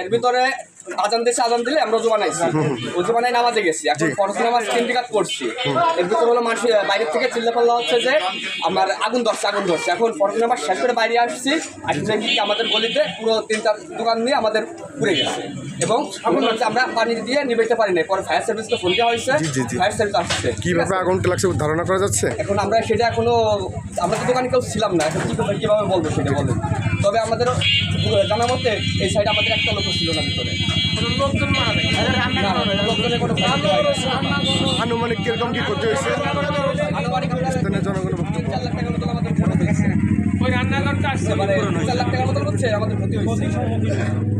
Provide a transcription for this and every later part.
এর ভিতরে আজান দেশে আজান দিলে আমরা উজু বানাইছি উজু বানাই নামাজে গেছি। এখন ফরজ নামাজ তিন টিকাত পড়ছি এর ভিতরে হলো মানুষ বাইরের থেকে চিল্লা পাল্লা হচ্ছে যে আমার আগুন ধরছে আগুন ধরছে। এখন ফরজ নামাজ শেষ করে বাইরে আসছি। দেখি কি আমাদের গলিতে পুরো তিন চার দোকান নিয়ে আমাদের পুড়ে গেছে। এবং আগুন হচ্ছে আমরা পানি দিয়ে নিবেতে পারি না পরে ফায়ার সার্ভিসকে ফোন দেওয়া হয়েছে। ফায়ার সার্ভিস আসছে। কীভাবে আগুনটা লাগছে ধারণা করা যাচ্ছে? এখন আমরা সেটা এখনও আমাদের দোকানে কেউ ছিলাম না। এখন কীভাবে কীভাবে বলব সেটা বলেন। তবে আমাদের জানা মতে এই সাইডে আমাদের একটা লোক ছিল না ভিতরে। আনুমানিক কীরকম কি করতে হয়েছে? স্থানীয় জনগণ ক্ষতি হয়েছে। মানে চার লাখ টাকার মতো হচ্ছে আমাদের ক্ষতি হয়েছে।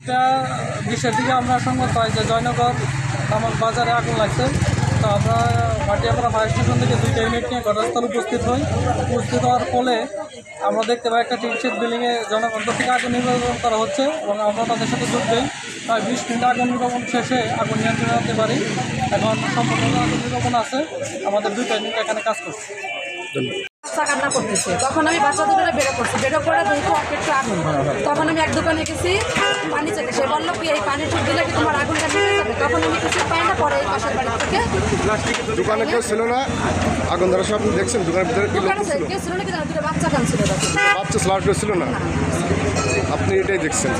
একটা বিষয়ের দিকে আমরা সংবাদ পাই যে জয়নগর, আমার বাজারে আগুন লাগছে। তো আমরা ভাটিয়াপাড়া ফায়ার স্টেশন থেকে দুইটা ইউনিট নিয়ে ঘটনাস্থলে উপস্থিত হই। উপস্থিত হওয়ার ফলে আমরা দেখতে পাই একটা টিনশেড বিল্ডিংয়ে জনগণ থেকে আগুন নির্বাপন করা হচ্ছে এবং আমরা তাদের সাথে যোগ দিই। প্রায় বিশ মিনিট আগুন নির্বাপন শেষে আগুন নিয়ন্ত্রণে আনতে পারি। এখন সম্পূর্ণ আগুন নির্বাপন আছে। আমাদের দুইটা ইউনিট এখানে কাজ করছে। বাচ্চা কান্না করতেছে। তখন আমি বাচ্চা দুটো বেরো করছি। বেরো করে দেখো একটু আগুন। তখন আমি এক দোকানে গেছি পানি চেকে সে বলল কি এই পানি টুক দিলে কি তোমার আগুনটা যাবে? তখন আমি কিছু পাই না পরে এই পাশের বাড়ি থেকে দোকানে কেউ ছিল না? আগুন ধরা সব দেখছেন? দোকানের ভিতরে দোকানে কেউ ছিল না কি দুটো বাচ্চা কান ছিল বাচ্চা স্লাট ছিল না? আপনি এটাই দেখছেন।